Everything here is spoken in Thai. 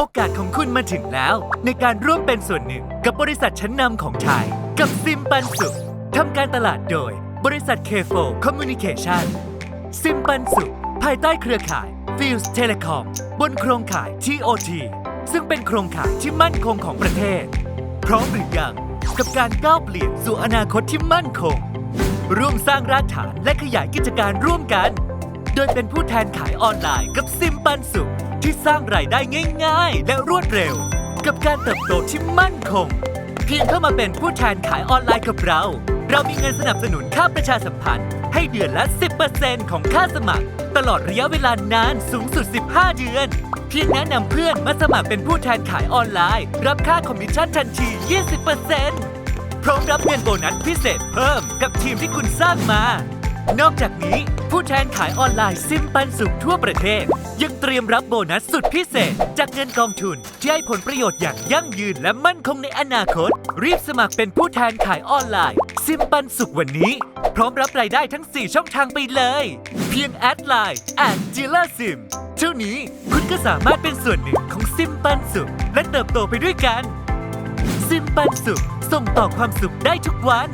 โอกาสของคุณมาถึงแล้ว ในการร่วมเป็นส่วนหนึ่งกับบริษัทชั้นนำของไทย กับซิมปันสุขทำการตลาดโดย บริษัทเคโฟคอมมิวนิเคชันซิมปันสุขภายใต้เครือข่ายฟิลส์เทเลคอมบนโครงข่าย TOT ซึ่งเป็นโครงข่ายที่มั่นคงของประเทศ พร้อมหรือยังกับการก้าวเปลี่ยนสู่อนาคตที่มั่นคง ร่วมสร้างรากฐานและขยายกิจการร่วมกัน ดยเป็นผู้แทนขายออนไลน์กับซิมปันสุข ที่สร้างรายได้ง่ายๆ และรวดเร็ว กับการเติบโตที่มั่นคง เพียงเข้ามาเป็นผู้แทนขายออนไลน์กับเรา เรามีเงินสนับสนุนค่าประชาสัมพันธ์ ให้เดือนละ 10%ของค่าสมัคร ตลอดระยะเวลานานสูงสุด 15 เดือน เพียงแนะนำเพื่อนมาสมัครเป็นผู้แทนขายออนไลน์ รับค่าคอมมิชชั่นทันที 20%พร้อมรับเงินโบนัสพิเศษเพิ่มกับทีมที่คุณสร้างมา นอกจากนี้ ผู้แทนขายออนไลน์ซิมปันสุขทั่วประเทศ ยังเตรียมรับโบนัสสุดพิเศษ จากเงินกองทุน ที่ให้ผลประโยชน์อย่างยั่งยืนและมั่นคงในอนาคต รีบสมัครเป็นผู้แทนขายออนไลน์ ซิมปันสุขวันนี้ พร้อมรับรายได้ทั้ง 4 ช่องทางไปเลย เพียงแอดไลน์แอดจิลซิมเท่านี้คุณก็สามารถเป็นส่วนหนึ่งของซิมปันสุขและเติบโตไปด้วยกัน ซิมปันสุขส่งต่อความสุขได้ทุกวัน